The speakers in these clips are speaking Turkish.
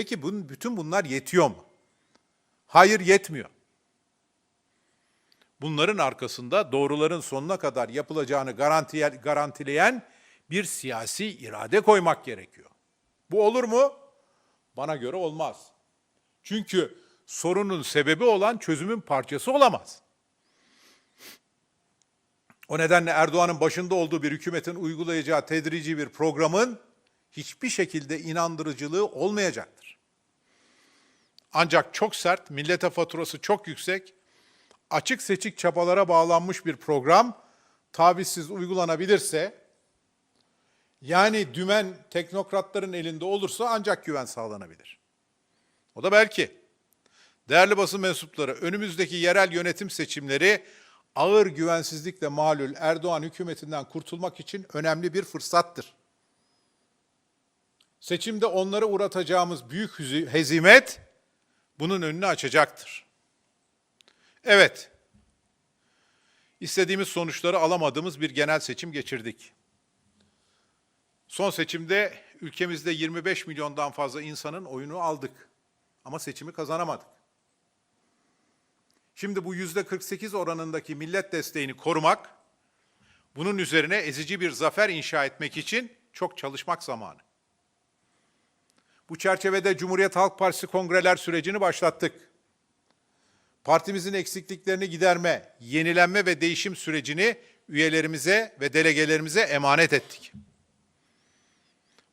Peki bunun, bütün bunlar yetiyor mu? Hayır yetmiyor. Bunların arkasında doğruların sonuna kadar yapılacağını garantileyen bir siyasi irade koymak gerekiyor. Bu olur mu? Bana göre olmaz. Çünkü sorunun sebebi olan çözümün parçası olamaz. O nedenle Erdoğan'ın başında olduğu bir hükümetin uygulayacağı tedrici bir programın hiçbir şekilde inandırıcılığı olmayacaktır. Ancak çok sert, millete faturası çok yüksek, açık seçik çabalara bağlanmış bir program tavizsiz uygulanabilirse, yani dümen teknokratların elinde olursa ancak güven sağlanabilir. O da belki. Değerli basın mensupları, önümüzdeki yerel yönetim seçimleri ağır güvensizlikle malul Erdoğan hükümetinden kurtulmak için önemli bir fırsattır. Seçimde onlara uğratacağımız büyük hezimet bunun önünü açacaktır. Evet, istediğimiz sonuçları alamadığımız bir genel seçim geçirdik. Son seçimde ülkemizde 25 milyondan fazla insanın oyunu aldık ama seçimi kazanamadık. Şimdi bu yüzde 48 oranındaki millet desteğini korumak, bunun üzerine ezici bir zafer inşa etmek için çok çalışmak zamanı. Bu çerçevede Cumhuriyet Halk Partisi kongreler sürecini başlattık. Partimizin eksikliklerini giderme, yenilenme ve değişim sürecini üyelerimize ve delegelerimize emanet ettik.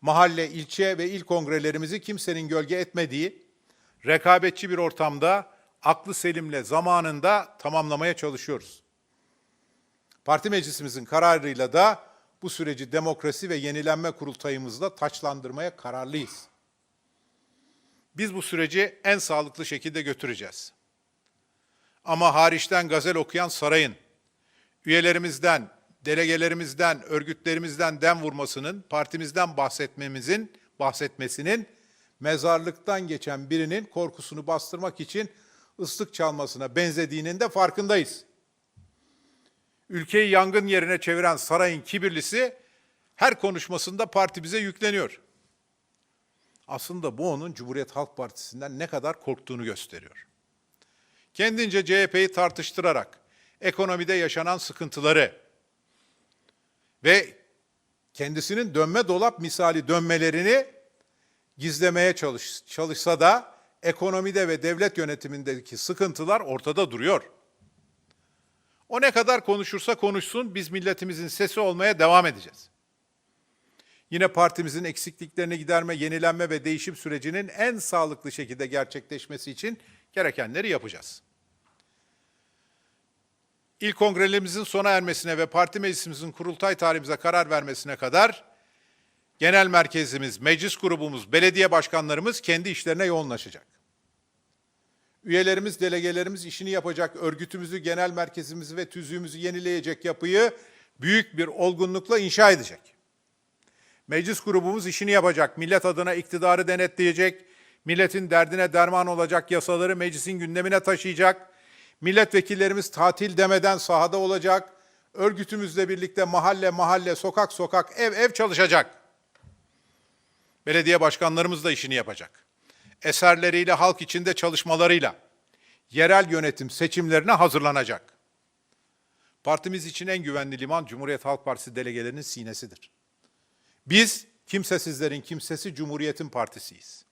Mahalle, ilçe ve il kongrelerimizi kimsenin gölge etmediği, rekabetçi bir ortamda aklı selimle zamanında tamamlamaya çalışıyoruz. Parti meclisimizin kararıyla da bu süreci demokrasi ve yenilenme kurultayımızla taçlandırmaya kararlıyız. Biz bu süreci en sağlıklı şekilde götüreceğiz. Ama hariçten gazel okuyan sarayın, üyelerimizden, delegelerimizden, örgütlerimizden dem vurmasının, partimizden bahsetmemizin, bahsetmesinin mezarlıktan geçen birinin korkusunu bastırmak için ıslık çalmasına benzediğinin de farkındayız. Ülkeyi yangın yerine çeviren sarayın kibirlisi her konuşmasında parti bize yükleniyor. Aslında bu onun Cumhuriyet Halk Partisi'nden ne kadar korktuğunu gösteriyor. Kendince CHP'yi tartıştırarak ekonomide yaşanan sıkıntıları ve kendisinin dönme dolap misali dönmelerini gizlemeye çalış, çalışsa da ekonomide ve devlet yönetimindeki sıkıntılar ortada duruyor. O ne kadar konuşursa konuşsun biz milletimizin sesi olmaya devam edeceğiz. Yine partimizin eksikliklerini giderme, yenilenme ve değişim sürecinin en sağlıklı şekilde gerçekleşmesi için gerekenleri yapacağız. İlk kongrelerimizin sona ermesine ve parti meclisimizin kurultay tarihimize karar vermesine kadar genel merkezimiz, meclis grubumuz, belediye başkanlarımız kendi işlerine yoğunlaşacak. Üyelerimiz, delegelerimiz işini yapacak, örgütümüzü, genel merkezimizi ve tüzüğümüzü yenileyecek yapıyı büyük bir olgunlukla inşa edecek. Meclis grubumuz işini yapacak, millet adına iktidarı denetleyecek, milletin derdine derman olacak yasaları meclisin gündemine taşıyacak, milletvekillerimiz tatil demeden sahada olacak, örgütümüzle birlikte mahalle mahalle, sokak sokak, ev ev çalışacak. Belediye başkanlarımız da işini yapacak. Eserleriyle, halk içinde çalışmalarıyla yerel yönetim seçimlerine hazırlanacak. Partimiz için en güvenli liman Cumhuriyet Halk Partisi delegelerinin sinesidir. Biz kimsesizlerin kimsesi Cumhuriyet'in partisiyiz.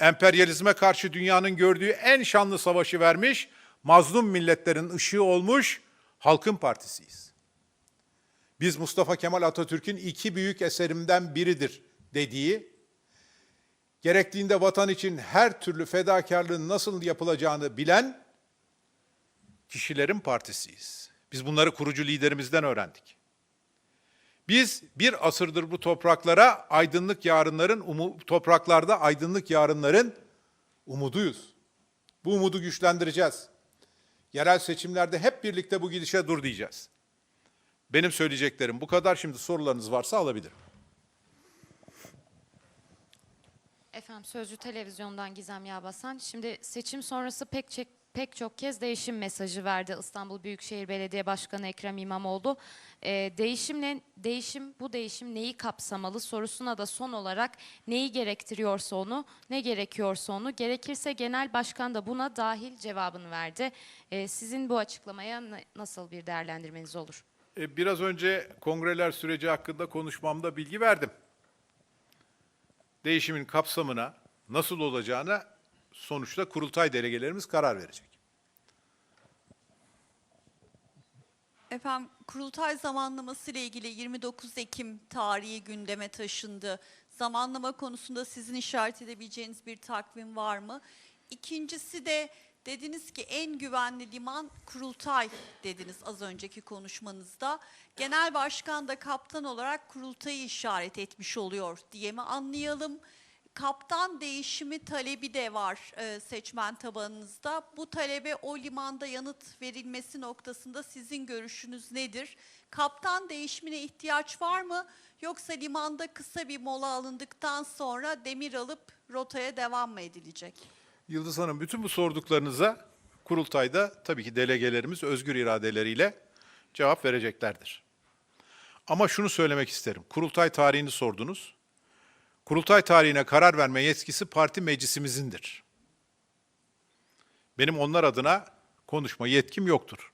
Emperyalizme karşı dünyanın gördüğü en şanlı savaşı vermiş, mazlum milletlerin ışığı olmuş halkın partisiyiz. Biz Mustafa Kemal Atatürk'ün iki büyük eserimden biridir dediği, gerektiğinde vatan için her türlü fedakarlığın nasıl yapılacağını bilen kişilerin partisiyiz. Biz bunları kurucu liderimizden öğrendik. Biz bir asırdır bu topraklara aydınlık yarınların, umu, topraklarda aydınlık yarınların umuduyuz. Bu umudu güçlendireceğiz. Yerel seçimlerde hep birlikte bu gidişe dur diyeceğiz. Benim söyleyeceklerim bu kadar. Şimdi sorularınız varsa alabilirim. Efendim Sözcü Televizyon'dan Gizem Yağbasan. Şimdi seçim sonrası pek, çek- pek çok kez değişim mesajı verdi İstanbul Büyükşehir Belediye Başkanı Ekrem İmamoğlu. E, değişimle değişim bu değişim neyi kapsamalı sorusuna da son olarak neyi gerektiriyorsa onu, ne gerekiyorsa onu, gerekirse genel başkan da buna dahil cevabını verdi. E, sizin bu açıklamaya na- nasıl bir değerlendirmeniz olur? E, Biraz önce kongreler süreci hakkında konuşmamda bilgi verdim. Değişimin kapsamına nasıl olacağına sonuçta kurultay delegelerimiz karar verecek. Efendim kurultay zamanlaması ile ilgili 29 Ekim tarihi gündeme taşındı. Zamanlama konusunda sizin işaret edebileceğiniz bir takvim var mı? İkincisi de dediniz ki en güvenli liman kurultay dediniz az önceki konuşmanızda. Genel başkan da kaptan olarak kurultayı işaret etmiş oluyor diye mi anlayalım? Kaptan değişimi talebi de var e, seçmen tabanınızda. Bu talebe o limanda yanıt verilmesi noktasında sizin görüşünüz nedir? Kaptan değişimine ihtiyaç var mı? Yoksa limanda kısa bir mola alındıktan sonra demir alıp rotaya devam mı edilecek? Yıldız Hanım bütün bu sorduklarınıza kurultayda tabii ki delegelerimiz özgür iradeleriyle cevap vereceklerdir. Ama şunu söylemek isterim. Kurultay tarihini sordunuz. Kurultay tarihine karar verme yetkisi parti meclisimizindir. Benim onlar adına konuşma yetkim yoktur.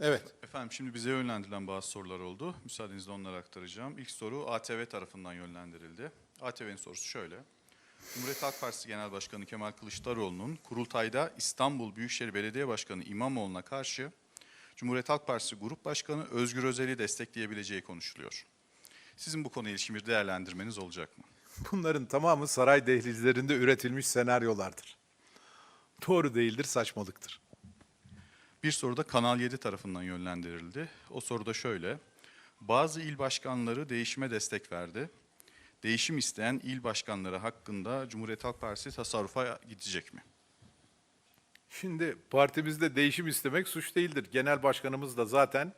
Evet. Efendim şimdi bize yönlendirilen bazı sorular oldu. Müsaadenizle onları aktaracağım. İlk soru ATV tarafından yönlendirildi. ATV'nin sorusu şöyle. Cumhuriyet Halk Partisi Genel Başkanı Kemal Kılıçdaroğlu'nun kurultayda İstanbul Büyükşehir Belediye Başkanı İmamoğlu'na karşı Cumhuriyet Halk Partisi Grup Başkanı Özgür Özel'i destekleyebileceği konuşuluyor. Sizin bu konuya ilişkin bir değerlendirmeniz olacak mı? Bunların tamamı saray dehlizlerinde üretilmiş senaryolardır. Doğru değildir, saçmalıktır. Bir soru da Kanal 7 tarafından yönlendirildi. O soru da şöyle. Bazı il başkanları değişime destek verdi. Değişim isteyen il başkanları hakkında Cumhuriyet Halk Partisi tasarrufa gidecek mi? Şimdi partimizde değişim istemek suç değildir. Genel başkanımız da zaten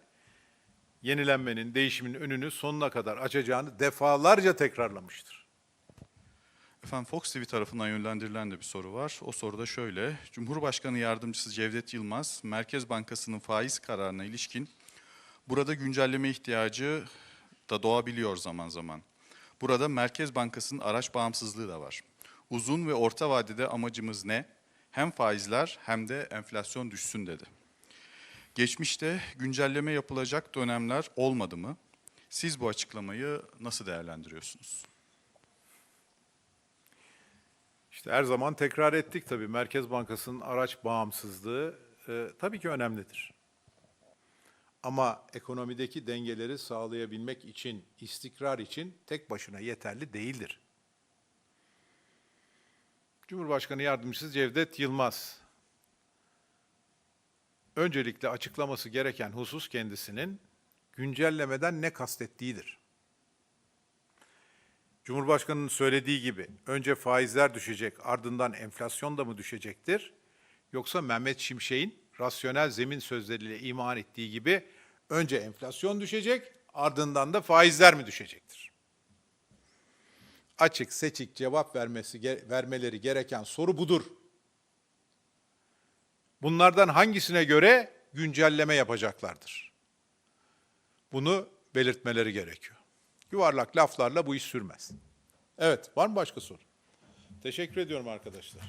yenilenmenin, değişimin önünü sonuna kadar açacağını defalarca tekrarlamıştır. Efendim Fox TV tarafından yönlendirilen de bir soru var. O soru da şöyle. Cumhurbaşkanı Yardımcısı Cevdet Yılmaz, Merkez Bankası'nın faiz kararına ilişkin burada güncelleme ihtiyacı da doğabiliyor zaman zaman. Burada Merkez Bankası'nın araç bağımsızlığı da var. Uzun ve orta vadede amacımız ne? Hem faizler hem de enflasyon düşsün dedi. Geçmişte güncelleme yapılacak dönemler olmadı mı? Siz bu açıklamayı nasıl değerlendiriyorsunuz? İşte her zaman tekrar ettik tabii. Merkez Bankası'nın araç bağımsızlığı e, tabii ki önemlidir. Ama ekonomideki dengeleri sağlayabilmek için, istikrar için tek başına yeterli değildir. Cumhurbaşkanı Yardımcısı Cevdet Yılmaz, öncelikle açıklaması gereken husus kendisinin güncellemeden ne kastettiğidir. Cumhurbaşkanının söylediği gibi önce faizler düşecek, ardından enflasyon da mı düşecektir? Yoksa Mehmet Şimşek'in rasyonel zemin sözleriyle iman ettiği gibi önce enflasyon düşecek, ardından da faizler mi düşecektir? Açık, seçik cevap vermesi vermeleri gereken soru budur. Bunlardan hangisine göre güncelleme yapacaklardır? Bunu belirtmeleri gerekiyor. Yuvarlak laflarla bu iş sürmez. Evet, var mı başka soru? Teşekkür ediyorum arkadaşlar.